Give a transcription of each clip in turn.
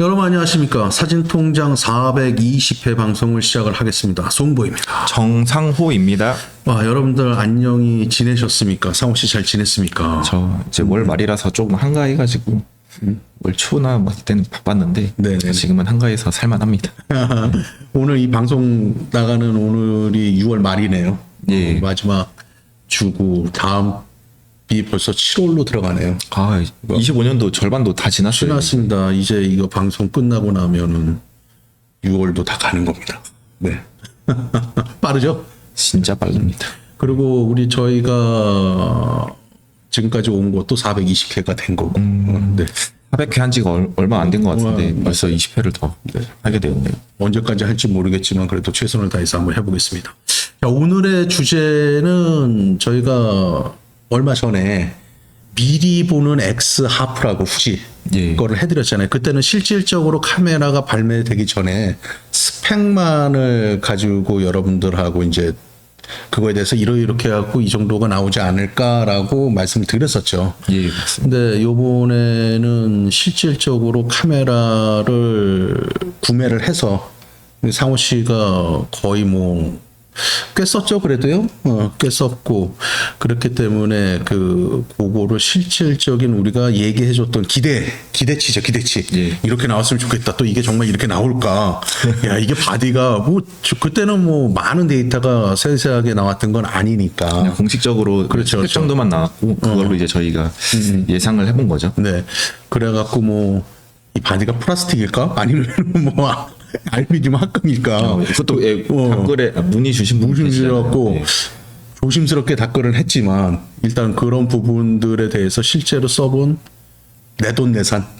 여러분 안녕하십니까. 사진통장 420회 방송을 시작을 하겠습니다. 송보입니다. 정상호입니다. 와, 여러분들 안녕히 지내셨습니까? 상호 씨 잘 지냈습니까? 저 이제 월 말이라서 조금 한가해가지고 월 초나 뭐 이때는 바빴는데 네네네. 지금은 한가해서 살만합니다. 오늘 이 방송 나가는 오늘이 6월 말이네요. 예. 어, 마지막 주고 다음 이 벌써 7월로 들어가네요. 아 25년도 절반도 다 지났어요. 지났습니다. 이제 이거 방송 끝나고 나면은 6월도 다 가는 겁니다. 네. 빠르죠? 진짜 빠릅니다. 그리고 우리 저희가 지금까지 온 것도 420회가 된 거고. 어, 네. 400회 한 지가 얼- 얼마 안 된 것 같은데 와, 벌써 20회를 더 하게 되었네요. 언제까지 할지 모르겠지만 그래도 최선을 다해서 한번 해보겠습니다. 자, 오늘의 주제는 저희가 얼마 전에 미리 보는 X 하프라고 후지 예. 거를 해드렸잖아요. 그때는 실질적으로 카메라가 발매되기 전에 스펙만을 가지고 여러분들하고 이제 그거에 대해서 이러이렇게 해갖고 이 정도가 나오지 않을까라고 말씀을 드렸었죠. 예 맞습니다. 근데 요번에는 실질적으로 카메라를 구매를 해서 상호 씨가 거의 뭐 꽤 썼죠 그래도요 어, 꽤 썼고 그렇기 때문에 그 그거를 실질적인 우리가 얘기해줬던 기대 기대치죠 기대치 예. 이렇게 나왔으면 좋겠다 또 이게 정말 이렇게 나올까 야 이게 바디가 뭐 저- 그때는 뭐 많은 데이터가 세세하게 나왔던 건 아니니까 공식적으로 그렇죠, 스펙 그렇죠. 정도만 나왔고 그걸로 이제 저희가 예상을 해본 거죠. 네. 그래갖고 뭐, 이 바디가 플라스틱일까? 아니면 뭐, 알미늄 합금일까? 어, 그것도 예, 어. 댓글에 문의 주신 분 무심스럽고, 계시잖아요. 예. 조심스럽게 답글을 했지만, 일단 그런 부분들에 대해서 실제로 써본 내돈내산.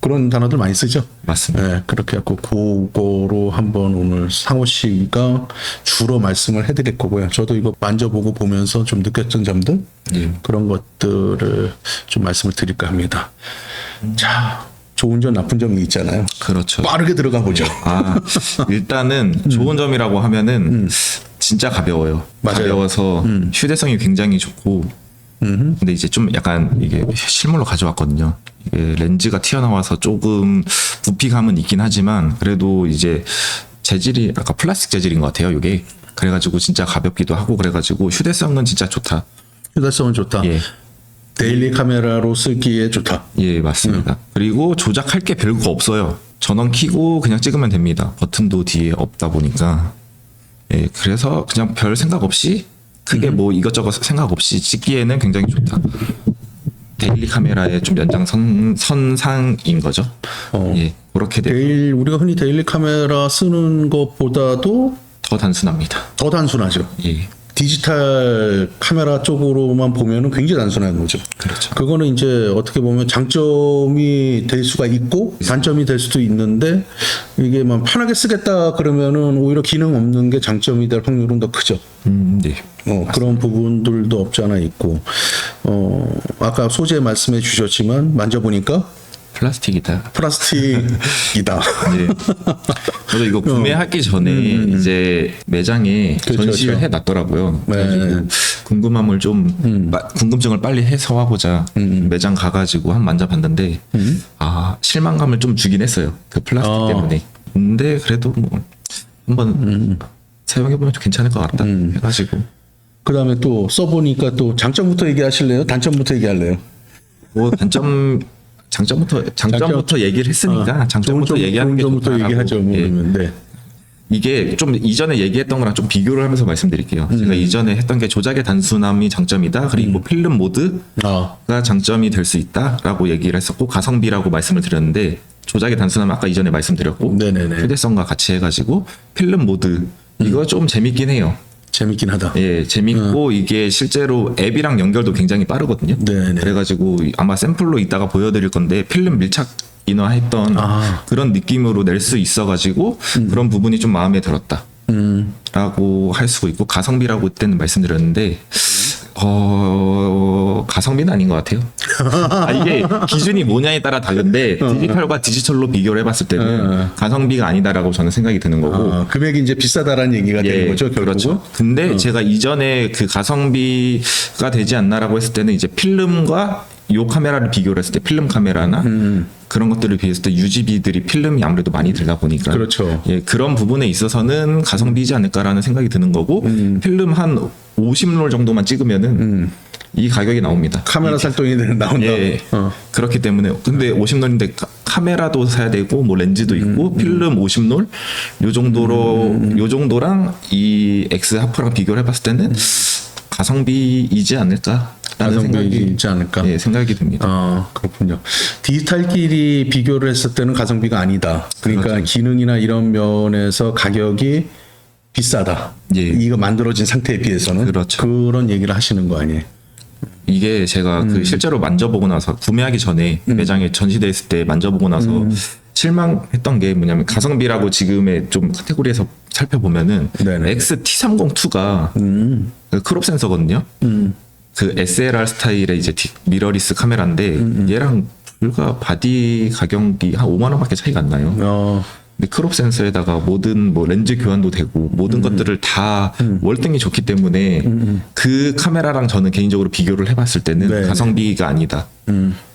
그런 단어들 많이 쓰죠. 맞습니다. 네, 그렇게 해갖고, 그거로 한번 오늘 상호 씨가 주로 말씀을 해드릴 거고요. 저도 이거 만져보고 보면서 좀 느꼈던 점들, 예. 그런 것들을 좀 말씀을 드릴까 합니다. 자, 좋은 점, 나쁜 점이 있잖아요. 그렇죠. 빠르게 들어가 보죠. 아 일단은 좋은 점이라고 하면은 진짜 가벼워요. 음. 맞아요. 음. 가벼워서 휴대성이 굉장히 좋고. 근데 이제 좀 약간 이게 실물로 가져왔거든요. 이게 렌즈가 튀어나와서 조금 부피감은 있긴 하지만 그래도 이제 재질이 아까 플라스틱 재질인 것 같아요. 이게 그래가지고 진짜 가볍기도 하고 그래가지고 휴대성은 진짜 좋다. 휴대성은 좋다. 예. 데일리 카메라로 쓰기에 좋다. 예, 맞습니다. 그리고 조작할 게 별거 없어요. 전원 키고 그냥 찍으면 됩니다. 버튼도 뒤에 없다 보니까. 예, 그래서 그냥 별 생각 없이 크게 뭐 이것저것 생각 없이 찍기에는 굉장히 좋다. 데일리 카메라의 좀 연장선 선상인 거죠. 어. 예, 그렇게 돼. 데일, 우리가 흔히 데일리 카메라 쓰는 것보다도 더 단순합니다. 더 단순하죠. 예, 디지털 카메라 쪽으로만 보면은 굉장히 단순한 거죠. 그렇죠. 그거는 이제 어떻게 보면 장점이 될 수가 있고 단점이 될 수도 있는데 이게 막 편하게 쓰겠다 그러면은 오히려 기능 없는 게 장점이 될 확률은 더 크죠. 음, 네. 어, 그런 부분들도 없지 않아 있고 어, 아까 소재 말씀해 주셨지만 만져보니까 플라스틱이다. 플라스틱이다. 예. 저도 이거 구매하기 전에 이제 매장에 어. 그렇죠, 전시를 그렇죠. 해놨더라고요. 네. 음. 그래가지고 궁금함을 좀 마- 궁금증을 빨리 해소하고자 매장 가가지고 한 만져봤는데 아 실망감을 좀 주긴 했어요. 그 플라스틱 음. 어. 때문에. 근데 그래도 뭐 한번 음. 사용해보면 좀 괜찮을 것 같다 해가지고 그 다음에 또 써보니까 또 장점부터 얘기하실래요? 단점부터 얘기할래요? 뭐 단점 장점부터 장점부터 얘기를 했으니까 장점부터 아, 좋은 점, 얘기하는 게 좋다라고. 얘기하죠. 뭐 예. 네. 이게 좀 이전에 얘기했던 거랑 좀 비교를 하면서 말씀드릴게요. 음. 제가 이전에 했던 게 조작의 단순함이 장점이다. 그리고 필름 모드가 아, 장점이 될 수 있다라고 얘기를 했었고 가성비라고 말씀을 드렸는데 조작의 단순함 아까 이전에 말씀드렸고 네네네. 음. 휴대성과 같이 해가지고 필름 모드 이거 좀 재밌긴 해요. 재밌긴 하다. 예, 재밌고 이게 실제로 앱이랑 연결도 굉장히 빠르거든요. 음. 네네. 그래가지고 아마 샘플로 이따가 보여드릴 건데 필름 밀착 인화했던 아. 그런 느낌으로 낼 수 있어가지고 그런 부분이 좀 마음에 들었다. 음, 라고 할 수가 있고 가성비라고 그때는 말씀드렸는데 어 가성비는 아닌 것 같아요. 아, 이게 기준이 뭐냐에 따라 다른데 디지털과 디지털로 비교를 해봤을 때는 가성비가 아니다라고 저는 생각이 드는 거고 아, 금액이 이제 비싸다라는 얘기가 되는 거죠, 결국은. 그렇죠. 근데 제가 이전에 그 가성비가 되지 않나라고 했을 때는 이제 필름과 요 카메라를 비교를 했을 때 필름 카메라나 그런 것들을 비했을 때 유지비들이 필름이 아무래도 많이 들다 보니까 그렇죠. 예, 그런 부분에 있어서는 가성비지 않을까라는 생각이 드는 거고 음. 필름 한 50롤 정도만 찍으면은 이 가격이 나옵니다. 카메라 살동이 나온다. 예. 어. 그렇기 때문에 근데 50롤인데 카메라도 사야 되고 뭐 렌즈도 음, 있고 필름 50롤 요 정도로 요 정도랑 이 X 하프랑 비교를 해봤을 때는 가성비이지 않을까 라는 생각이 가성비이지 않을까? 예, 생각이 듭니다. 아 그렇군요. 디지털끼리 비교를 했을 때는 가성비가 아니다. 그러니까 그렇죠. 기능이나 이런 면에서 가격이 비싸다. 예. 이거 만들어진 상태에 비해서는 그렇죠. 런 얘기를 하시는 거 아니에요? 이게 제가 그 실제로 만져보고 나서 구매하기 전에 매장에 전시돼 있을 때 만져보고 나서 실망했던 게 뭐냐면 가성비라고 지금의 좀 카테고리에서 살펴보면은 네네. XT302가 음, 그 크롭 센서거든요. 음, 그 SLR 스타일의 이제 디- 미러리스 카메라인데 얘랑 불과 바디 가격이 한 5만 원밖에 차이가 안 나요. 어, 근데 크롭 센서에다가 모든 뭐 렌즈 교환도 되고 모든 것들을 다 월등히 좋기 때문에 그 카메라랑 저는 개인적으로 비교를 해봤을 때는 네. 가성비가 아니다.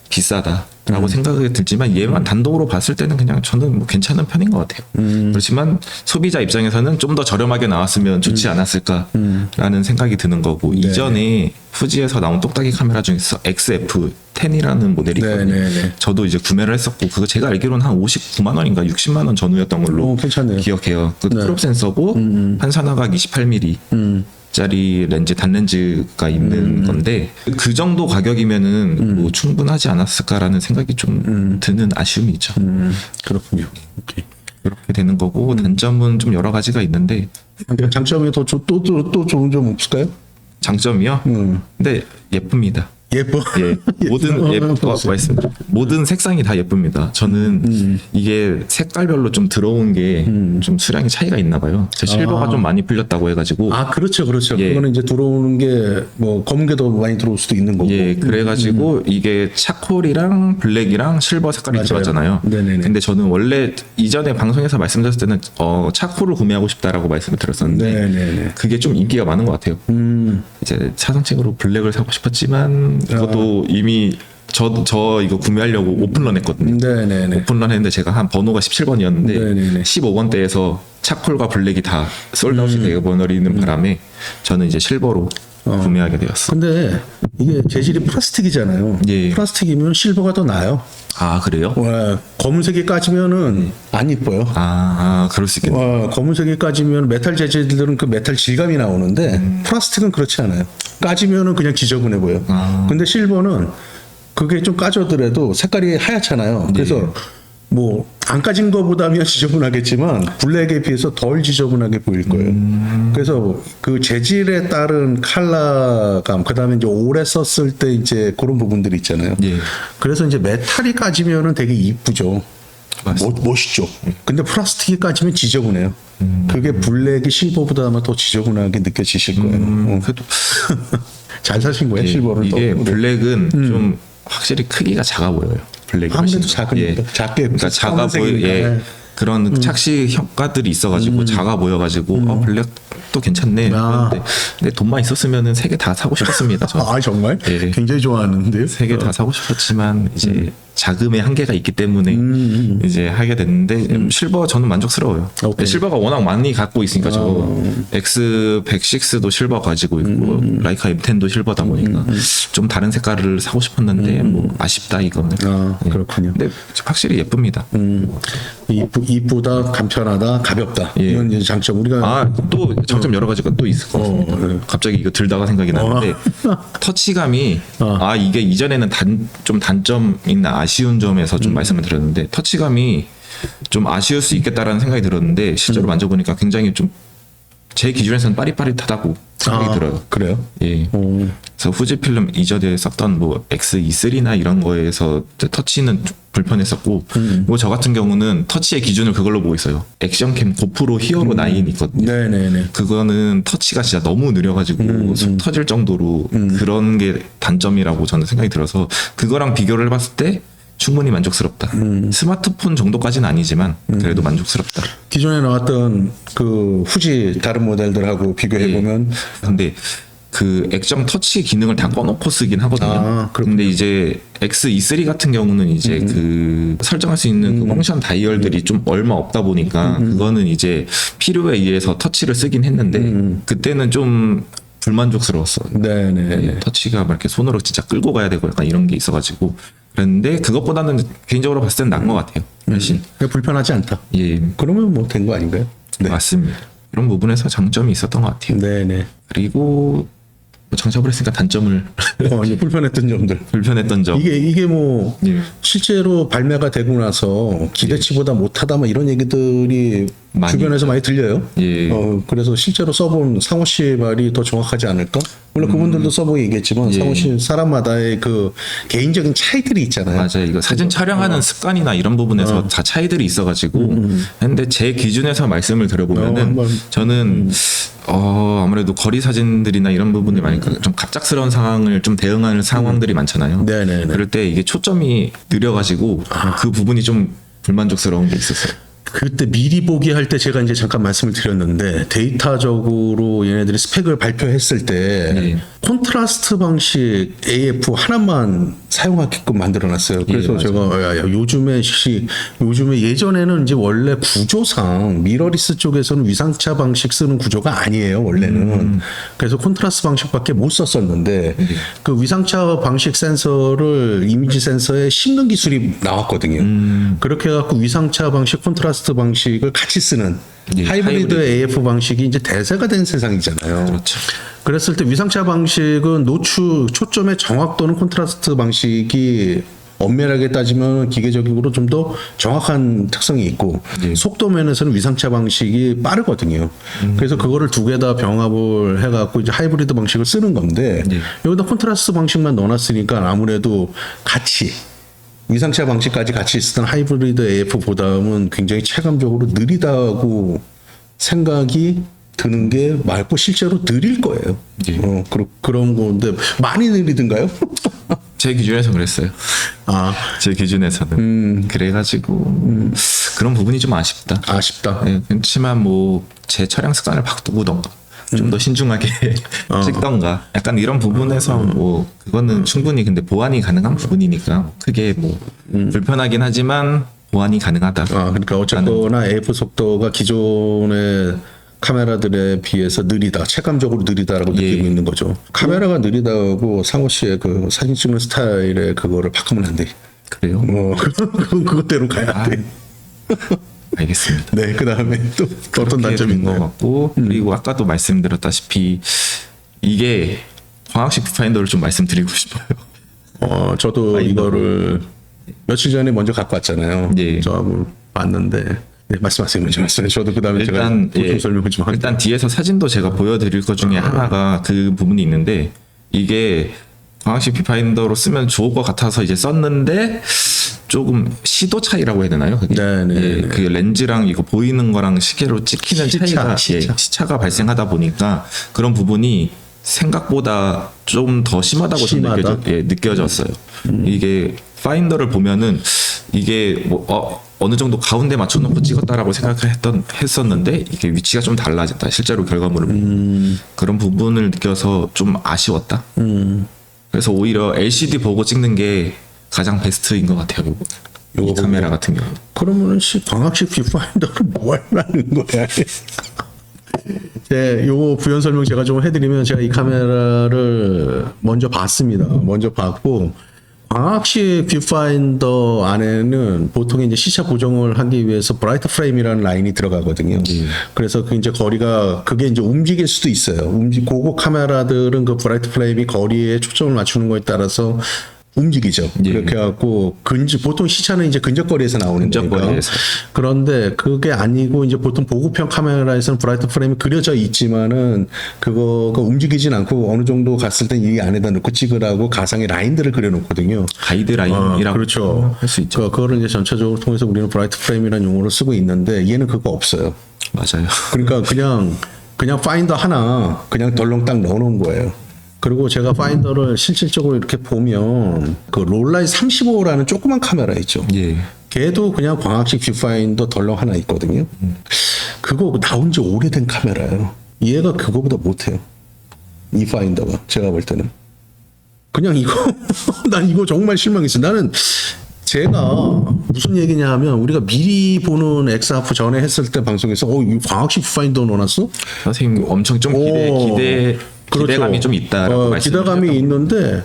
음, 비싸다라고 생각이 들지만 얘만 단독으로 봤을 때는 그냥 저는 뭐 괜찮은 편인 것 같아요. 그렇지만 소비자 입장에서는 좀 더 저렴하게 나왔으면 좋지 않았을까라는 생각이 드는 거고 이전에 후지에서 나온 똑딱이 카메라 중에서 XF10이라는 모델이 네, 있거든요. 네, 네. 저도 이제 구매를 했었고 그거 제가 알기로는 한 59만 원인가 60만 원 전후였던 걸로 오, 괜찮네요. 기억해요. 그 네. 크롭 센서고 한산화각 28mm 음, 짜리 렌즈 단렌즈가 있는 건데 그 정도 가격이면은 뭐 충분하지 않았을까라는 생각이 좀 드는 아쉬움이 있죠. 음, 그렇군요. 오케이. 그렇게 되는 거고 단점은 좀 여러 가지가 있는데 장점이 더또또 또 좋은 점 없을까요? 장점이요. 음. 근데 예쁩니다. 예뻐. 예, 모든 예, 어, 말씀 모든 색상이 다 예쁩니다. 저는 음. 이게 색깔별로 좀 들어온 게 좀 수량이 차이가 있나 봐요. 제 실버가 아. 좀 많이 풀렸다고 해가지고 아 그렇죠, 그렇죠. 예. 그거는 이제 들어오는 게 뭐 검은 게 더 많이 들어올 수도 있는 거고. 예, 그래가지고 이게 차콜이랑 블랙이랑 실버 색깔이 맞아요. 들어갔잖아요. 네네네. 근데 저는 원래 이전에 방송에서 말씀드렸을 때는 어, 차콜을 구매하고 싶다라고 말씀을 드렸었는데 네네네. 그게 좀 인기가 많은 것 같아요. 음, 이제 차선책으로 블랙을 사고 싶었지만 그것도 이미 저, 저 이거 구매하려고 오픈런 했거든요. 네네네. 오픈런 했는데 제가 한 번호가 17번이었는데 네네네. 15번대에서 차콜과 블랙이 다 솔드아웃이 되어버리는 바람에 저는 이제 실버로 구매하게 되었어. 근데 이게 재질이 플라스틱이잖아요. 예. 플라스틱이면 실버가 더 나아요. 아 그래요? 와, 검은색이 까지면은 안 이뻐요. 아, 아 그럴 수 있겠네. 와, 검은색이 까지면 메탈 재질들은 그 메탈 질감이 나오는데 음. 플라스틱은 그렇지 않아요. 까지면은 그냥 지저분해 보여. 아. 근데 실버는 그게 좀 까져더라도 색깔이 하얗잖아요. 그래서 뭐 안 까진 거보다면 지저분하겠지만 블랙에 비해서 덜 지저분하게 보일 거예요. 음. 그래서 그 재질에 따른 컬러감, 그다음에 이제 오래 썼을 때 이제 그런 부분들이 있잖아요. 예. 그래서 이제 메탈이 까지면은 되게 이쁘죠. 멋, 멋있죠. 근데 플라스틱이 까지면 지저분해요. 그게 블랙이 실버보다 아마 더 지저분하게 느껴지실 거예요. 어. 그래도 잘 사신 거예요, 예, 실버를 또. 이게 네. 블랙은 좀 확실히 크기가 작아 보여요. 블랙이 아무래도 훨씬. 작으니까. 작게 그러니까 작아 보여. 검은색이니까. 예. 네. 그런 착시 효과들이 있어가지고 작아 보여가지고 어 블랙도 괜찮네. 음. 아. 그런데 근데 돈만 있었으면 세개 다 사고 싶었습니다. 저. 아, 정말? 예. 굉장히 좋아하는데요. 세개 다 사고 싶었지만 이제 음. 자금의 한계가 있기 때문에 이제 하게 됐는데 음, 실버 저는 만족스러워요. 오케이. 실버가 워낙 많이 갖고 있으니까 저 X 106도 실버 가지고 있고 라이카 M10도 실버다 보니까 좀 다른 색깔을 사고 싶었는데 뭐 아쉽다 이거는. 아, 그렇군요. 근데 확실히 예쁩니다. 음, 이쁘, 이쁘 다, 간편하다, 가볍다. 예. 이런 이제 장점. 우리가 아 또 장점 여러 가지가 또 있을 것 같습니다. 어, 네. 갑자기 이거 들다가 생각이 나는데 터치감이 어. 아 이게 이전에는 단 좀 단점 있나 아쉬운 점에서 음. 좀 말씀을 드렸는데 터치감이 좀 아쉬울 수 있겠다라는 생각이 들었는데 음. 실제로 만져보니까 굉장히 좀 제 기준에서는 빠릿빠릿하다고 생각이 아, 들어요. 그래요? 예. 어, 그래서 후지필름 이전에 썼던 뭐 X23나 이런 거에서 터치는 좀 불편했었고 음. 뭐저 같은 경우는 터치의 기준을 그걸로 보고 있어요. 액션캠 고프로 히어로 음. 9 있거든요. 네네네. 그거는 터치가 진짜 너무 느려가지고 음, 속 터질 정도로 그런 게 단점이라고 저는 생각이 들어서 그거랑 비교를 해봤을 때 충분히 만족스럽다. 음. 스마트폰 정도까지는 아니지만 그래도 만족스럽다. 기존에 나왔던 그 후지 다른 모델들하고 비교해 보면 근데 그 액정 터치 기능을 다 꺼놓고 쓰긴 하거든요. 아. 근데 이제 X-E3 같은 경우는 이제 그 설정할 수 있는 그 펑션 다이얼들이 좀 얼마 없다 보니까 그거는 이제 필요에 의해서 터치를 쓰긴 했는데 그때는 좀 불만족스러웠어. 네네. 네, 터치가 막 이렇게 손으로 진짜 끌고 가야 되고 약간 이런 게 있어가지고 그랬는데 그것보다는 개인적으로 봤을 때는 나은 것 같아요. 훨씬. 불편하지 않다. 예, 그러면 뭐 된 거 아닌가요? 네. 맞습니다. 그런 부분에서 장점이 있었던 것 같아요. 네네. 그리고 뭐 장점을 했으니까 단점을 어, 이제 불편했던 점들. 불편했던 점. 이게 이게 뭐 예. 실제로 발매가 되고 나서 기대치보다 못하다 뭐 이런 얘기들이 많이 주변에서 많이 들려요. 예. 어, 그래서 실제로 써본 상호 씨 말이 더 정확하지 않을까? 물론 그분들도 써보고 얘기했지만 음. 예. 상호 씨 사람마다의 그 개인적인 차이들이 있잖아요. 맞아요. 이거 사진 촬영하는 습관이나 이런 부분에서 다 차이들이 있어가지고. 근데 제 기준에서 말씀을 어, 드려보면은 한번- 저는 어 아무래도 거리 사진들이나 이런 부분이 많으니까 좀 갑작스러운 상황을 좀 대응하는 상황들이 많잖아요. 네네네. 그럴 때 이게 초점이 느려가지고 그 부분이 좀 불만족스러운 게 있었어요. 그때 미리 보기 할 때 제가 이제 잠깐 말씀을 드렸는데 데이터적으로 얘네들이 스펙을 발표했을 때 네. 콘트라스트 방식 AF 하나만 사용하게끔 만들어놨어요. 그래서 맞아요. 제가 야, 야, 요즘에 시 요즘에 예전에는 이제 원래 구조상 미러리스 쪽에서는 위상차 방식 쓰는 구조가 아니에요 원래는. 그래서 콘트라스트 방식밖에 못 썼었는데 그 위상차 방식 센서를 이미지 센서에 심는 기술이 나왔거든요. 그렇게 해갖고 위상차 방식 콘트라스트 방식을 같이 쓰는 예, 하이브리드 하이브리드. AF 방식이 이제 대세가 된 세상이잖아요. 그렇죠. 그랬을 때 위상차 방식은 노출 초점의 정확도는 콘트라스트 방식이 엄밀하게 따지면 기계적으로 좀 더 정확한 특성이 있고 예. 속도 면에서는 위상차 방식이 빠르거든요. 그래서 그거를 두 개 다 병합을 해갖고 이제 하이브리드 방식을 쓰는 건데 예. 여기다 콘트라스트 방식만 넣어놨으니까 아무래도 같이 위상차 방식까지 같이 쓰던 하이브리드 AF보다는 굉장히 체감적으로 느리다고 생각이 드는 게 맞고 실제로 느릴 거예요. 예. 어, 그러, 그런 건데 많이 느리든가요? 제 기준에서 그랬어요. 아 제 기준에서는 그래가지고 그런 부분이 좀 아쉽다. 아쉽다. 네, 그렇지만 뭐제 촬영 습관을 바꾸던가 좀 더 신중하게 찍던가 약간 이런 부분에서 뭐 그거는 충분히 근데 보완이 가능한 부분이니까 크게 뭐 불편하긴 하지만 보완이 가능하다. 아 그러니까 어쨌거나 AF 속도가 기존의 카메라들에 비해서 느리다, 체감적으로 느리다라고 예. 느끼고 있는 거죠. 카메라가 느리다고 상호 씨의 그 사진 찍는 스타일의 그거를 바꾸면 안 돼. 그래요? 어, 그건 그것대로 가야 아, 돼. 알겠습니다. 네, 그 다음에 또 어떤 단점이 있나요? 같고 그리고 아까도 말씀드렸다시피 이게 광학식 뷰파인더를 좀 말씀드리고 싶어요. 어, 저도 파인더. 이거를 며칠 전에 먼저 갖고 왔잖아요. 예. 저하고 봤는데, 네, 말씀하세요. 먼저 말씀해. 저도 그 다음에 제가 일단 보충 예, 설명을 좀. 일단 뒤에서 사진도 제가 보여드릴 것 중에 하나가 그 부분이 있는데 이게 광학식 뷰파인더로 쓰면 좋을 것 같아서 이제 썼는데 조금 시도 차이라고 해야 되나요? 그게? 네, 네, 예, 네. 그 렌즈랑 이거 보이는 거랑 시계로 찍히는 시차, 차이가 시차. 예, 시차가 발생하다 보니까 그런 부분이 생각보다 좀 더 심하다고 저는 심하다? 느껴져, 예, 느껴졌어요. 이게 파인더를 보면은 이게 뭐 어, 어느 정도 가운데 맞춰놓고 찍었다라고 생각을 했던 했었는데 이게 위치가 좀 달라졌다. 실제로 결과물을 보면 그런 부분을 느껴서 좀 아쉬웠다. 그래서 오히려 LCD 보고 찍는 게 가장 베스트인 것 같아요. 요거. 요거 이 카메라 같은 경우. 그러면은 씨, 광학식 뷰파인더를 뭐 하라는 거야? 제 요거 부연 설명 제가 좀 해드리면 제가 이 카메라를 먼저 봤습니다. 먼저 봤고 광학식 뷰파인더 안에는 보통 이제 시차 보정을 하기 위해서 브라이트 프레임이라는 라인이 들어가거든요. 그래서 그 이제 거리가 그게 이제 움직일 수도 있어요. 움직 고급 카메라들은 그 브라이트 프레임이 거리에 초점을 맞추는 거에 따라서 움직이죠. 예. 그렇게 해갖고 근접 보통 시차는 이제 근접거리에서 나오는. 근접거리에서. 그런데 그게 아니고 이제 보통 보급형 카메라에서는 브라이트 프레임이 그려져 있지만은 그거가 움직이진 않고 어느 정도 갔을 땐 이 안에다 넣고 찍으라고 가상의 라인들을 그려놓거든요. 가이드 아, 라인이라고 그렇죠. 할 수 있죠. 그, 그거를 이제 전체적으로 통해서 우리는 브라이트 프레임이라는 용어를 쓰고 있는데 얘는 그거 없어요. 맞아요. 그러니까 그냥 그냥 파인더 하나 그냥 덜렁 딱 넣어놓은 거예요. 그리고 제가 파인더를 실질적으로 이렇게 보면 그 롤라이 35라는 조그만 카메라 있죠. 예. 걔도 그냥 광학식 뷰파인더 덜렁 하나 있거든요. 그거 나온 지 오래된 카메라예요. 얘가 그거보다 못해요. 이 파인더가 제가 볼 때는 그냥 이거 난 이거 정말 실망했어. 나는 제가 무슨 얘기냐 하면 우리가 미리 보는 엑스하프 전에 했을 때 방송에서 어, 이 광학식 파인더 넣어놨어? 선생님 엄청 좀 기대 오, 기대. 기대감이 좀 있다라고 어, 말씀해 기대감이. 있는데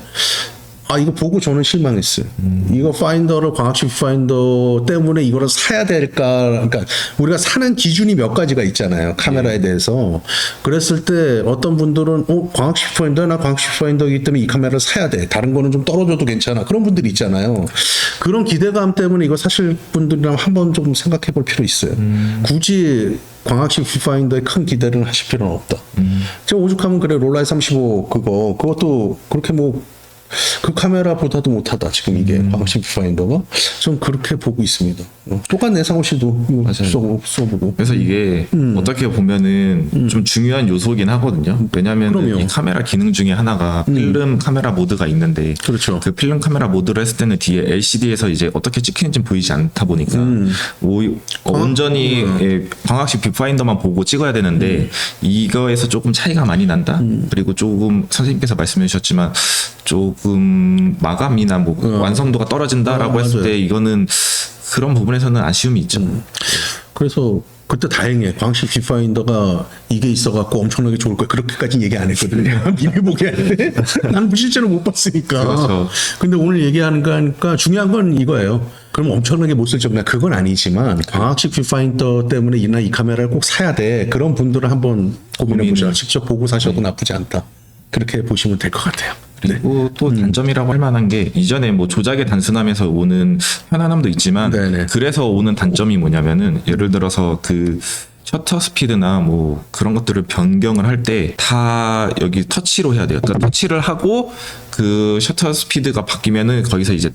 아 이거 보고 저는 실망했어요. 이거 파인더를 광학식 파인더 때문에 이거를 사야 될까? 그러니까 우리가 사는 기준이 몇 가지가 있잖아요. 카메라에 네. 대해서 그랬을 때 어떤 분들은 어 광학식 파인더 나 광학식 파인더이기 때문에 이 카메라를 사야 돼. 다른 거는 좀 떨어져도 괜찮아. 그런 분들이 있잖아요. 그런 기대감 때문에 이거 사실 분들이랑 한번 좀 생각해 볼 필요 있어요. 굳이 광학식 뷰파인더에 큰 기대를 하실 필요는 없다. 제가 오죽하면 그래 롤라이 35 그거 그것도 그렇게 뭐 그 카메라보다도 못하다 지금 이게 광학식 뷰파인더가 좀 그렇게 보고 있습니다. 어, 똑같네 상호 씨도 써보고 써보고 그래서 이게 음. 어떻게 보면은 좀 중요한 요소긴 하거든요. 왜냐하면. 음. 이 카메라 기능 중에 하나가 필름 카메라 모드가 있는데 그렇죠. 그 필름 카메라 모드를 했을 때는 뒤에 LCD에서 이제 어떻게 찍히는지 보이지 않다 보니까 음. 오, 어, 온전히 예, 광학식 뷰파인더만 보고 찍어야 되는데 음. 이거에서 조금 차이가 많이 난다. 그리고 조금 선생님께서 말씀해 주셨지만 조금 마감이나 뭐 완성도가 떨어진다라고 어, 했을 맞아요. 때 이거는 그런 부분에서는 아쉬움이 있죠. 그래서 그때 다행이에요. 광식 뷰파인더가 이게 있어갖고 엄청나게 좋을 거야. 그렇게까지 얘기 안 했거든요. 미리 보게 할 때. 나는 뭐 실제로 못 봤으니까. 그렇죠. 근데 오늘 얘기하는 거니까 중요한 건 이거예요. 그럼 엄청나게 못쓸 정도냐. 그건 아니지만 광학식 뷰파인더 때문에 이나 이 카메라를 꼭 사야 돼. 그런 분들은 한번 고민해 보시라. 고민을. 직접 보고 사셔도 나쁘지 않다. 그렇게 보시면 될 것 같아요. 네. 그리고 또 단점이라고 할 만한 게 이전에 뭐 조작의 단순함에서 오는 편안함도 있지만 네네. 그래서 오는 단점이 뭐냐면은 예를 들어서 그 셔터 스피드나 뭐 그런 것들을 변경을 할 때 다 여기 터치로 해야 돼요. 그러니까 터치를 하고 그 셔터 스피드가 바뀌면은 거기서 이제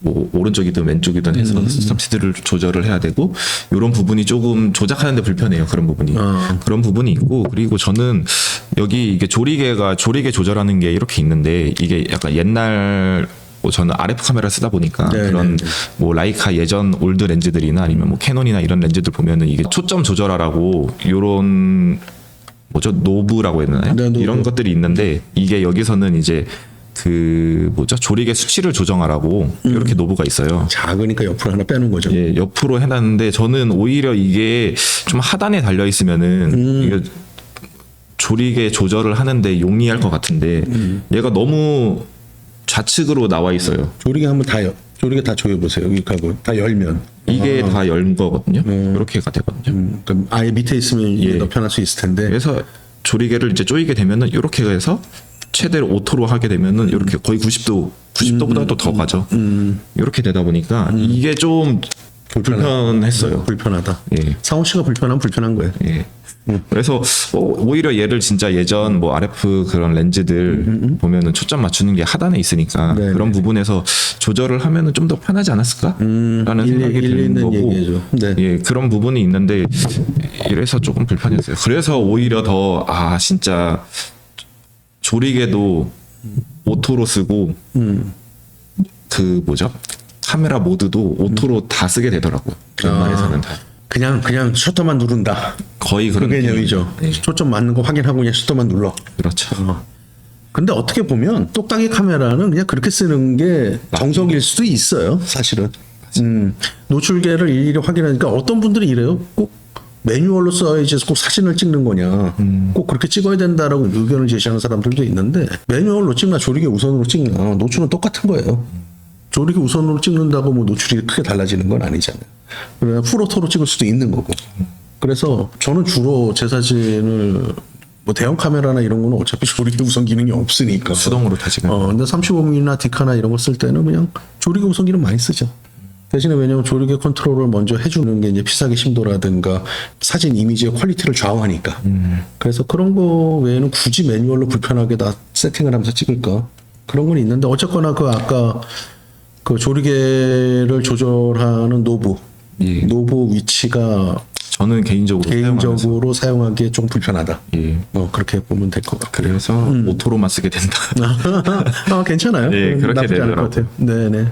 뭐 오른쪽이든 왼쪽이든 해서 음. 스피드를 조절을 해야 되고 이런 부분이 조금 조작하는데 불편해요 그런 부분이 어. 그런 부분이 있고 그리고 저는 여기 이게 조리개가 조리개 조절하는 게 이렇게 있는데 이게 약간 옛날 뭐 저는 RF 카메라 쓰다 보니까 네, 그런 네, 네. 뭐 라이카 예전 올드 렌즈들이나 아니면 뭐 캐논이나 이런 렌즈들 보면은 이게 초점 조절하라고 요런 뭐죠 노브라고 되나요? 네, 노브. 이런 것들이 있는데 이게 여기서는 이제 그 뭐죠 조리개 수치를 조정하라고 음. 이렇게 노브가 있어요. 작으니까 옆으로 하나 빼는 거죠. 예, 옆으로 해놨는데 저는 오히려 이게 좀 하단에 달려 있으면은 음. 이게 조리개 조절을 하는데 용이할 것 같은데 음. 얘가 너무 좌측으로 나와 있어요. 조리개 한번 다 여, 조리개 다 조여 보세요. 여기 가고 다 열면. 이게 다연 거거든요. 이렇게가 되거든요. 아. 음, 그럼 아예 밑에 있으면 예. 더 편할 수 있을 텐데. 그래서 조리개를 이제 조이게 되면은 이렇게 해서 최대로 오토로 하게 되면은 이렇게 거의 90도 90도보다 또 더 가죠. 이렇게 되다 보니까 이게 좀 불편했어요. 불편하다. 예. 상호 씨가 불편하면 불편한 거예요. 예. 그래서 어, 오히려 얘를 진짜 예전 뭐 RF 그런 렌즈들 보면은 초점 맞추는 게 하단에 있으니까 음, 네, 그런 네. 부분에서 조절을 하면은 좀 더 편하지 않았을까라는 생각이 드는 거고 얘기죠. 네. 예 그런 부분이 있는데 이래서 조금 불편했어요. 그래서 오히려 더 아 진짜 조리개도 오토로 쓰고 음. 그 뭐죠 카메라 모드도 오토로 다 쓰게 되더라고요. 웬만해서는 다 그냥 그냥 셔터만 누른다. 거의 그 그런 개념이죠. 네. 초점 맞는 거 확인하고 그냥 셔터만 눌러. 그렇죠. 어. 근데 어떻게 보면 똑딱이 카메라는 그냥 그렇게 쓰는 게 정석일 수도 있어요. 사실은. 음, 노출계를 일일이 확인하니까 어떤 분들이 이래요. 꼭 매뉴얼로 써야지 꼭 사진을 찍는 거냐. 꼭 그렇게 찍어야 된다라고 의견을 제시하는 사람들도 있는데 매뉴얼로 찍나 조리개 우선으로 찍나 노출은 똑같은 거예요. 조리개 우선으로 찍는다고 뭐 노출이 크게 달라지는 건 아니잖아요. 그러나 풀오토로 찍을 수도 있는 거고. 그래서 저는 주로 제 사진을 뭐 대형 카메라나 이런 거는 어차피 조리개 우선 기능이 없으니까. 수동으로 다 지금 어, 근데 35mm나 디카나 이런 거 쓸 때는 그냥 조리개 우선 기능 많이 쓰죠. 대신에 왜냐면 조리개 컨트롤을 먼저 해주는 게 이제 피사기 심도라든가 사진 이미지의 퀄리티를 좌우하니까. 그래서 그런 거 외에는 굳이 매뉴얼로 불편하게 다 세팅을 하면서 찍을까? 그런 건 있는데 어쨌거나 그 아까 그 조리개를 조절하는 노브. 예. 노브 위치가 저는 개인적으로 개인적으로 사용하기에 좀 불편하다. 예. 뭐 그렇게 보면 될 것 같고. 그래서 오토로만 쓰게 된다. 아, 괜찮아요. 네, 그렇게 나쁘지 않을 것. 같아요. 네네.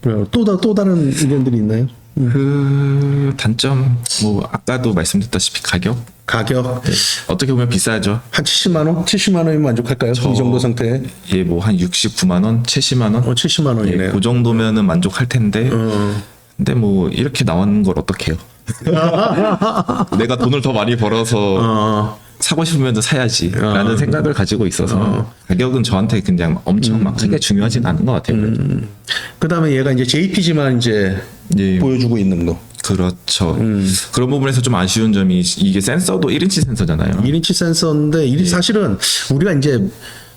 그래요. 또, 다, 또 다른 의견들이 있나요? 그 단점 뭐 아까도 말씀드렸다시피 가격 가격 어떻게 보면 비싸죠. 한 70만 원, 70만 원이면 만족할까요? 이 정도 상태에 예, 뭐 한 69만 원, 70만 원. 어, 70만 예, 원이네요. 그 정도면은 만족할 텐데. 어. 근데 뭐 이렇게 나온 걸 어떡해요? 내가 돈을 더 많이 벌어서 어, 사고 싶으면 사야지 라는 생각을 가지고 있어서 가격은 저한테 그냥 엄청 막 크게 중요하진 않은 것 같아요. 그다음에 얘가 이제 JPG만 이제 예. 보여주고 있는 거. 그렇죠. 그런 부분에서 좀 아쉬운 점이 이게 센서도 1인치 센서잖아요. 1인치 센서인데 이 사실은 우리가 이제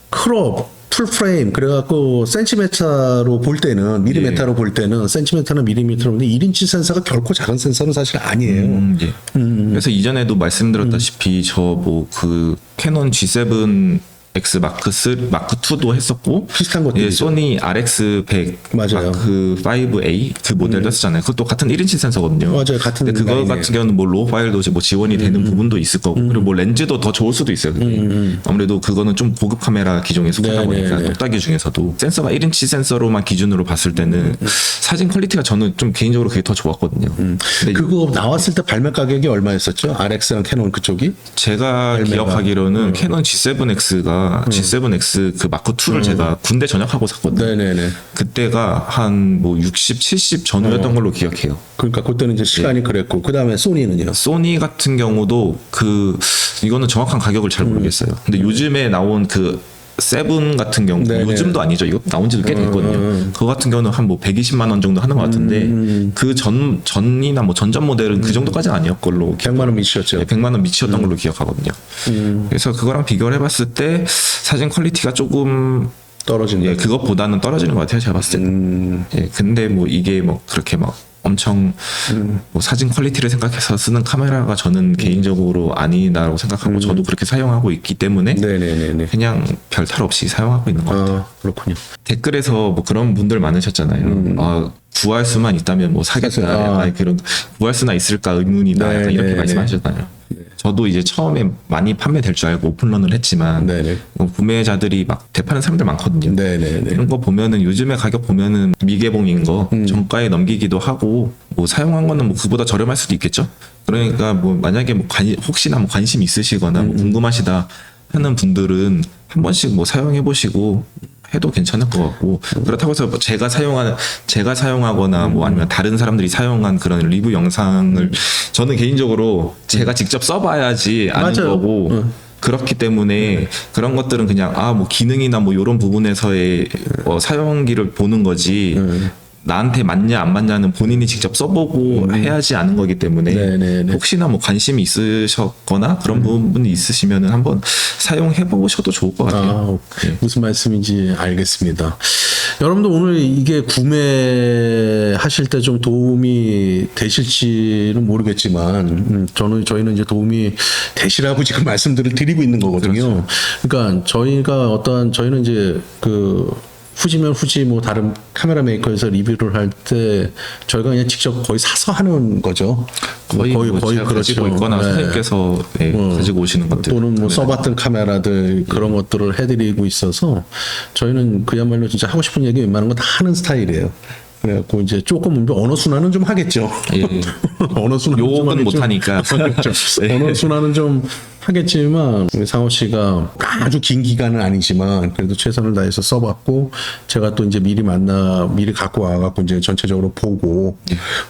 크롭 풀 프레임 그래갖고 센티메타로 볼 때는 미리메타로 볼 때는 센티메타나 미리미터로 보는데 1인치 센서가 결코 작은 센서는 사실 아니에요. 음, 예. 그래서 이전에도 말씀드렸다시피 저 뭐 그 캐논 G7 X 마크 3 마크 2도 했었고 비슷한 것도 예, 있죠. 소니 RX 100 맞아요. 음. 마크 5A 그 모델도 했었잖아요. 그것도 같은 1인치 센서거든요. 맞아요. 같은 근데 그거 라인이에요. 음. 같은 경우는 뭐 로우 파일도 이제 뭐 지원이 되는 부분도 있을 거고 그리고 뭐 렌즈도 더 좋을 수도 있어요. 그게. 아무래도 그거는 좀 고급 카메라 기종에 속하다 네, 보니까 네, 네. 똑딱이 중에서도 센서가 1인치 센서로만 기준으로 봤을 때는 사진 퀄리티가 저는 좀 개인적으로 그게 더 좋았거든요. 근데 그거 나왔을 때 발매 가격이 얼마였었죠? RX랑 캐논 그쪽이? 제가 기억하기로는 캐논 G7X가 G7X 그 마크 2를 제가 군대 전역하고 샀거든요. 네네네. 그때가 한 뭐 60, 70 전후였던 걸로 기억해요. 그러니까 그때는 이제 시간이 그랬고 그 다음에 소니는요. 소니 같은 경우도 그 이거는 정확한 가격을 잘 모르겠어요. 근데 요즘에 나온 그 세븐 같은 경우 네네. 요즘도 아니죠. 이거 나온 지도 꽤 됐거든요. 그거 같은 경우는 한 뭐 120만 원 정도 하는 것 같은데 그전 전이나 뭐 전전 모델은 그 정도까지는 아니었 걸로 100만 원 미치였죠. 네, 100만 원 미치였던 걸로 기억하거든요. 그래서 그거랑 비교를 해봤을 때 사진 퀄리티가 조금 떨어진다. 예, 그것보다는 떨어지는 것 같아요. 제가 봤을 때. 음. 예, 근데 뭐 이게 뭐 그렇게 막 엄청 뭐 사진 퀄리티를 생각해서 쓰는 카메라가 저는 개인적으로 아니다라고 생각하고 저도 그렇게 사용하고 있기 때문에 네네네네. 그냥 별 탈 없이 사용하고 있는 것 같아요. 아 그렇군요. 댓글에서 뭐 그런 분들 많으셨잖아요. 아, 구할 수만 있다면 뭐 사겠다. 음. 아. 아, 그런 구할 수나 있을까 의문이다. 네, 이렇게 네, 말씀하셨잖아요. 저도 이제 처음에 많이 판매될 줄 알고 오픈런을 했지만 네네. 뭐 구매자들이 막 대파는 사람들 많거든요. 네네네. 이런 거 보면은 요즘에 가격 보면은 미개봉인 거 음. 정가에 넘기기도 하고 뭐 사용한 거는 뭐 그보다 저렴할 수도 있겠죠. 그러니까 뭐 만약에 뭐 관, 혹시나 뭐 관심 있으시거나 음, 뭐 궁금하시다 하는 분들은 한 번씩 뭐 사용해 보시고 해도 괜찮을 것 같고 그렇다고 해서 뭐 제가 사용한 제가 사용하거나 뭐 아니면 다른 사람들이 사용한 그런 리뷰 영상을 저는 개인적으로 제가 직접 써봐야지 아는 음. 맞아요. 거고 응. 그렇기 때문에 그런 것들은 그냥 아 뭐 기능이나 뭐 이런 부분에서의 어, 사용기를 보는 거지 나한테 맞냐 안 맞냐는 본인이 직접 써보고 해야지 아는 거기 때문에 네네네. 혹시나 뭐 관심이 있으셨거나 그런 부분이 있으시면은 한번 사용해 보셔도 좋을 것 같아요. 아, 무슨 말씀인지 알겠습니다. 여러분들 오늘 이게 구매하실 때 좀 도움이 되실지는 모르겠지만, 음, 저는 저희는 이제 도움이 되시라고 지금 말씀들을 드리고 있는 거거든요. 그러니까 저희가 어떠한 저희는 이제 그 후지면 후지 뭐 다른 카메라 메이커에서 리뷰를 할 때 저희가 그냥 직접 거의 사서 하는 거죠. 거의 거의, 뭐 제가 가지고 있거나 네. 선생님께서 네, 가지고 오시는 것들 또는 뭐 네. 써봤던 카메라들 그런 것들을 해드리고 있어서 저희는 그야말로 진짜 하고 싶은 얘기 웬만한 거다 하는 스타일이에요. 그래갖고 이제 조금 언어 순환은 좀 하겠죠. 예. 언어 순환 욕은 못 하니까. 네. 언어 순환은 좀 하겠지만 상호 씨가 아주 긴 기간은 아니지만 그래도 최선을 다해서 써봤고 제가 또 이제 미리 만나 미리 갖고 와갖고 이제 전체적으로 보고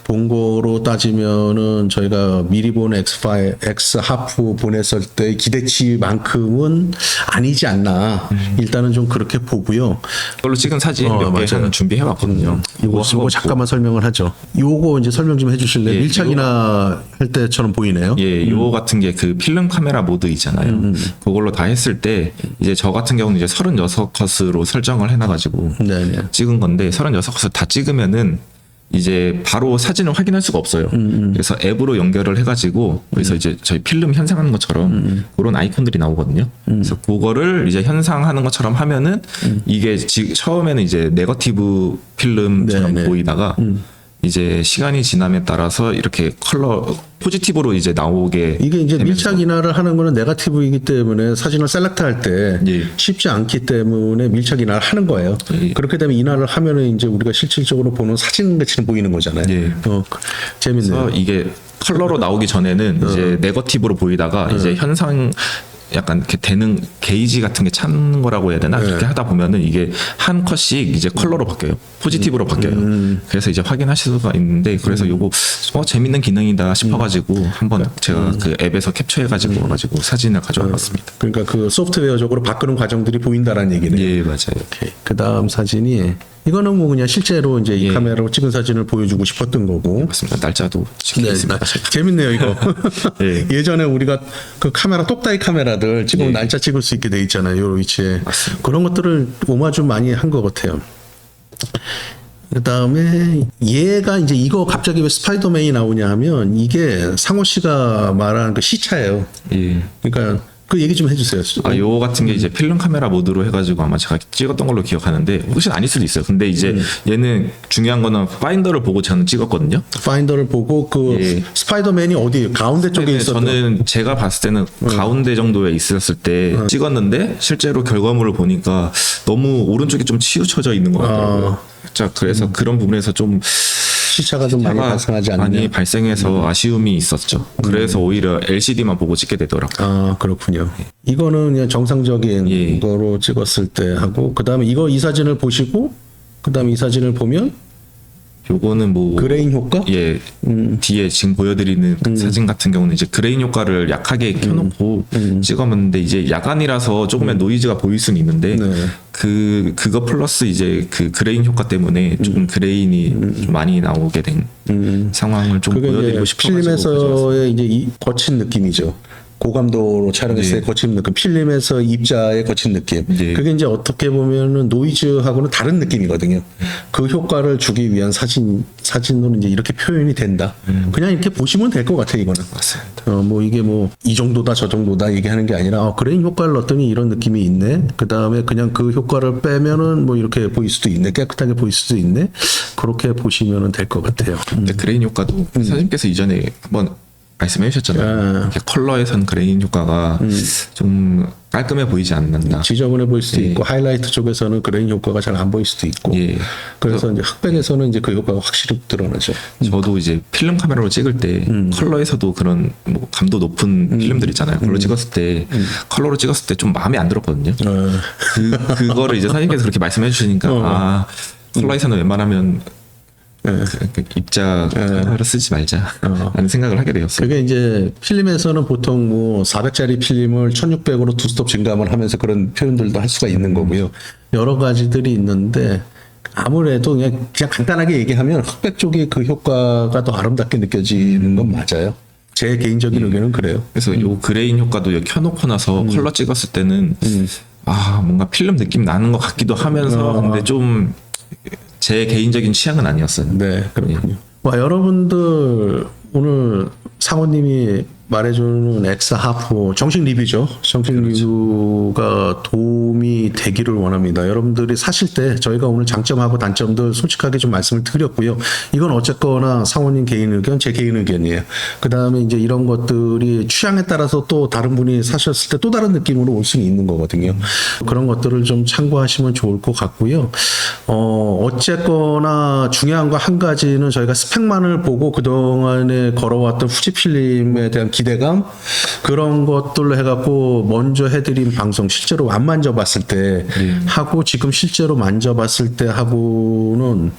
본 거로 따지면은 저희가 미리 본 X5 X 하프 보냈을 때 기대치만큼은 아니지 않나 일단은 좀 그렇게 보고요. 그걸로 찍은 사진 어, 몇개 맞아요. 준비해 왔거든요. 요거, 요거 잠깐만 설명을 하죠. 요거 이제 설명 좀 해주실래요? 예, 밀착이나 할 때처럼 보이네요. 예, 요 같은 게 그 필름 카메라 모드 있잖아요. 음, 그걸로 다 했을 때 이제 저 같은 경우는 이제 36컷으로 설정을 해놔가지고 네네. 찍은 건데 36컷을 다 찍으면은 이제 바로 사진을 확인할 수가 없어요. 음, 그래서 앱으로 연결을 해가지고 그래서 이제 저희 필름 현상하는 것처럼 음, 그런 아이콘들이 나오거든요. 그래서 그거를 이제 현상하는 것처럼 하면은 음. 이게 지, 처음에는 이제 네거티브 필름처럼 네네. 음. 보이다가 이제 시간이 지남에 따라서 이렇게 컬러 포지티브로 이제 나오게 이게 이제 되면서 밀착 인화를 하는 거는 네가티브이기 때문에 사진을 셀렉트 할 때 예. 쉽지 않기 때문에 밀착 인화를 하는 거예요. 예. 그렇게 되면 인화를 하면은 이제 우리가 실질적으로 보는 사진 같이 보이는 거잖아요. 예. 어, 그- 재밌네요. 이게 컬러로 나오기 전에는 이제 네거티브로 보이다가 이제 현상 약간 이렇게 되는 게이지 같은 게 찾는 거라고 해야 되나? 그렇게 하다 보면은 이게 한 컷씩 이제 컬러로 바뀌어요. 포지티브로 바뀌어요. 그래서 이제 확인하실 수가 있는데 그래서 요거 어 재밌는 기능이다 싶어가지고 한번 제가 그 앱에서 캡처해가지고 와가지고 사진을 가져와봤습니다. 그러니까 그 소프트웨어적으로 바꾸는 과정들이 보인다라는 얘기네요. 예 맞아요. 오케이. 그 다음 사진이 이거는 뭐 그냥 실제로 이제 이 예. 카메라로 찍은 사진을 보여주고 싶었던 거고. 맞습니다 날짜도 찍혀 네, 있습니다 나- 재밌네요 이거. 예. 예전에 우리가 그 카메라 똑다이 카메라들 찍으면 예. 날짜 찍을 수 있게 돼 있잖아요. 요 위치에 맞습니다. 그런 것들을 오마주 많이 한 것 같아요. 그다음에 얘가 이제 이거 갑자기 왜 스파이더맨이 나오냐 하면 이게 상호 씨가 말한 그 시차예요. 예. 그러니까 그 얘기 좀 해주세요. 아, 요 같은 게 이제 필름 카메라 모드로 해가지고 아마 제가 찍었던 걸로 기억하는데 혹시 아닐 수도 있어요. 근데 이제 음. 얘는 중요한 거는 파인더를 보고 저는 찍었거든요. 파인더를 보고 그 예. 스파이더맨이 어디 가운데 쪽에 근데 있었던 음. 저는 제가 봤을 때는 가운데 정도에 있었을 때 찍었는데 실제로 결과물을 보니까 너무 오른쪽이 좀 치우쳐져 있는 것 같더라고요. 자, 그래서 그런 부분에서 좀 시차가 좀 음. 많이 발생하지. 음. 많이 발생해서 아쉬움이 있었죠. 그래서 오히려 LCD만 보고 찍게 되더라고요. 아 그렇군요. 이거는 그냥 정상적인 예. 거로 찍었을 때 하고 그 다음에 이거 이 사진을 보시고 그 다음에 이 사진을 보면 요거는 뭐 그레인 효과? 예 음. 뒤에 지금 보여드리는 그 사진 같은 경우는 이제 그레인 효과를 약하게 켜놓고 찍어봤는데 이제 야간이라서 조금의 노이즈가 보일 수는 있는데 네. 그 그거 플러스 이제 그 그레인 효과 때문에 조금 그레인이 좀 많이 나오게 된 상황을 좀 보여드리고 가져왔어요. 필름에서의 이제 이 거친 느낌이죠. 고감도로 촬영했을 때 네. 거친 느낌, 필름에서 입자의 거친 느낌. 네. 그게 이제 어떻게 보면은 노이즈하고는 다른 느낌이거든요. 그 효과를 주기 위한 사진 사진으로 이제 이렇게 표현이 된다. 그냥 이렇게 보시면 될 것 같아요, 이거는. 맞습니다. 어, 뭐 이게 뭐 이 정도다 저 정도다 얘기하는 게 아니라 어, 그레인 효과를 넣었더니 이런 느낌이 있네. 그 다음에 그냥 그 효과를 빼면은 뭐 이렇게 보일 수도 있네. 깨끗하게 보일 수도 있네. 그렇게 보시면은 될 것 같아요. 근데 그레인 효과도 사장님께서 이전에 한번 말씀해 주셨잖아요. 아. 이렇게 컬러에선 그레인 효과가 좀 깔끔해 보이지 않는다. 지저분해 보일 수도 있고 하이라이트 쪽에서는 그레인 효과가 잘 안 보일 수도 있고. 예. 그래서 이제 흑백에서는 이제 그 효과가 확실히 드러나죠. 저도 이제 필름 카메라로 찍을 때 음. 컬러에서도 그런 뭐 감도 높은 필름들 있잖아요. 음. 그걸로 찍었을 때 컬러로 찍었을 때 좀 마음에 안 들었거든요. 어, 그 그거를 이제 사장님께서 그렇게 말씀해 주시니까 아 컬러에서는 웬만하면 입자 컬러를 쓰지 말자 라는 생각을 하게 되었어요. 그게 이제 필름에서는 보통 뭐 400짜리 필름을 1600으로 두 스톱 증감을 하면서 그런 표현들도 할 수가 있는 거고요. 여러 가지들이 있는데 아무래도 그냥, 그냥 간단하게 얘기하면 흑백 쪽이 그 효과가 더 아름답게 느껴지는 건 맞아요. 제 개인적인 의견은 그래요. 그래서 요 그레인 효과도 여기 켜놓고 나서 음. 컬러 찍었을 때는 아 뭔가 필름 느낌 나는 것 같기도 하면서 근데 좀 제 개인적인 취향은 아니었어요. 네, 그렇군요. 와, 여러분들 오늘 상호님이 말해주는 엑사 하프 정식 리뷰죠. 정식 리뷰가 도움이 되기를 원합니다. 여러분들이 사실 때 저희가 오늘 장점하고 단점들 솔직하게 좀 말씀을 드렸고요. 이건 어쨌거나 상호님 개인 의견, 제 개인 의견이에요. 그 다음에 이제 이런 것들이 취향에 따라서 또 다른 분이 사셨을 때 또 다른 느낌으로 올 수는 있는 거거든요. 그런 것들을 좀 참고하시면 좋을 것 같고요. 어, 어쨌거나 중요한 거 한 가지는 저희가 스펙만을 보고 그동안에 걸어왔던 후지 필름에 대한 기대감 그런 것들로 해갖고 먼저 해드린 방송 실제로 안 만져봤을 때 하고 지금 실제로 만져봤을 때 하고는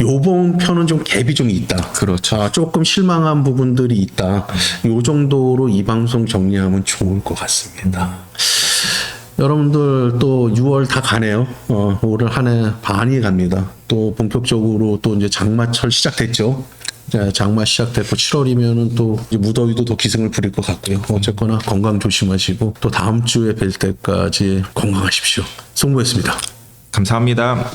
요번 편은 좀 갭이 좀 있다. 그렇죠. 아, 조금 실망한 부분들이 있다. 요 정도로 이 방송 정리하면 좋을 것 같습니다. 여러분들 또 6월 다 가네요. 어, 올한해 반이 갑니다. 또 본격적으로 또 이제 장마철 시작됐죠. 자, 장마 시작됐고 7월이면은 또 무더위도 더 기승을 부릴 것 같고요. 어쨌거나 건강 조심하시고 또 다음 주에 뵐 때까지 건강하십시오. 송구했습니다. 감사합니다.